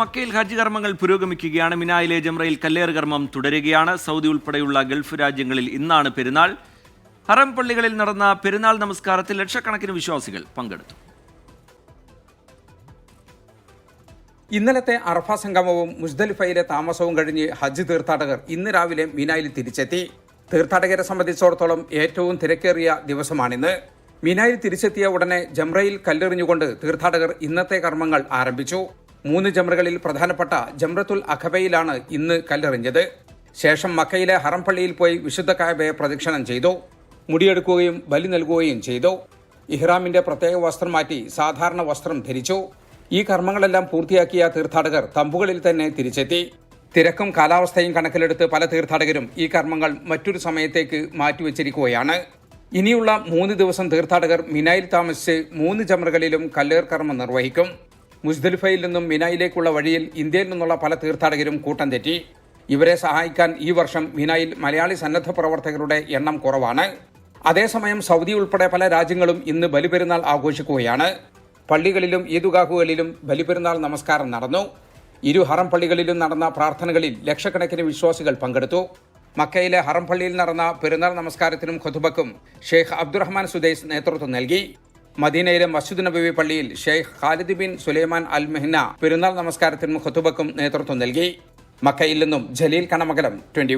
മക്കയിൽ ഹജ്ജ് കർമ്മങ്ങൾ പുരോഗമിക്കുകയാണ്. മിനായിലെ ജംറയിൽ കല്ലേറ് കർമ്മം തുടരുകയാണ്. സൗദി ഉൾപ്പെടെയുള്ള ഗൾഫ് രാജ്യങ്ങളിൽ ഇന്നാണ് പെരുന്നാൾ. ഹറം പള്ളികളിൽ നടന്ന പെരുന്നാൾ നമസ്കാരത്തിൽ ലക്ഷക്കണക്കിന് വിശ്വാസികൾ പങ്കെടുത്തു. ഇന്നലത്തെ അറഫ സംഗമവും മുസ്ദലിഫയിലെ താമസവും കഴിഞ്ഞ് ഹജ്ജ് തീർത്ഥാടകർ ഇന്ന് രാവിലെ മിനായിൽ തിരിച്ചെത്തി. തീർത്ഥാടകരെ സംബന്ധിച്ചിടത്തോളം ഏറ്റവും തിരക്കേറിയ ദിവസമാണിന്ന്. മിനായിൽ തിരിച്ചെത്തിയ ഉടനെ ജംറയിൽ കല്ലെറിഞ്ഞുകൊണ്ട് തീർത്ഥാടകർ ഇന്നത്തെ കർമ്മങ്ങൾ ആരംഭിച്ചു. മൂന്ന് ജമറുകളിൽ പ്രധാനപ്പെട്ട ജംറത്തുൽ അഖബയിലാണ് ഇന്ന് കല്ലെറിഞ്ഞത്. ശേഷം മക്കയിലെ ഹറം പള്ളിയിൽ പോയി വിശുദ്ധ കായബയെ പ്രദക്ഷിണം ചെയ്തു. മുടിയെടുക്കുകയും ബലി നൽകുകയും ചെയ്തു. ഇഹ്റാമിന്റെ പ്രത്യേക വസ്ത്രം മാറ്റി സാധാരണ വസ്ത്രം ധരിച്ചു. ഈ കർമ്മങ്ങളെല്ലാം പൂർത്തിയാക്കിയ തീർത്ഥാടകർ തമ്പുകളിൽ തന്നെ തിരിച്ചെത്തി. തിരക്കും കാലാവസ്ഥയും കണക്കിലെടുത്ത് പല തീർത്ഥാടകരും ഈ കർമ്മങ്ങൾ മറ്റൊരു സമയത്തേക്ക് മാറ്റിവെച്ചിരിക്കുകയാണ്. ഇനിയുള്ള മൂന്ന് ദിവസം തീർത്ഥാടകർ മിനായിൽ താമസിച്ച് മൂന്ന് ചമറുകളിലും കല്ലേർ കർമ്മം നിർവഹിക്കും. മുസ്ദലിഫയിൽ നിന്നും മിനായിലേക്കുള്ള വഴിയിൽ ഇന്ത്യയിൽ നിന്നുള്ള പല തീർത്ഥാടകരും കൂട്ടം തെറ്റി. ഇവരെ സഹായിക്കാൻ ഈ വർഷം മിനായിൽ മലയാളി സന്നദ്ധ പ്രവർത്തകരുടെ എണ്ണം കുറവാണ്. അതേസമയം സൗദി ഉൾപ്പെടെ പല രാജ്യങ്ങളും ഇന്ന് ബലിപെരുന്നാൾ ആഘോഷിക്കുകയാണ്. പള്ളികളിലും ഈദുഗാഹുകളിലും ബലിപെരുന്നാൾ നമസ്കാരം നടന്നു. ഇരു ഹറം പള്ളികളിലും നടന്ന പ്രാർത്ഥനകളിൽ ലക്ഷക്കണക്കിന് വിശ്വാസികൾ പങ്കെടുത്തു. മക്കയിലെ ഹറം പള്ളിയിൽ നടന്ന പെരുന്നാൾ നമസ്കാരത്തിനും ഖുതുബക്കും ഷെയ്ഖ് അബ്ദുറഹ്മാൻ സുദൈസ് നേതൃത്വം നൽകി. മദീനയിലെ മസ്ജിദ് നബവി പള്ളിയിൽ Sheikh Khalid bin Sulaiman al Mehna പെരുന്നാൾ നമസ്കാരത്തിനും ഖുതുബക്കും നേതൃത്വം നൽകി. മക്കയിൽ നിന്നും ജലീൽ കണമകലം ട്വന്റി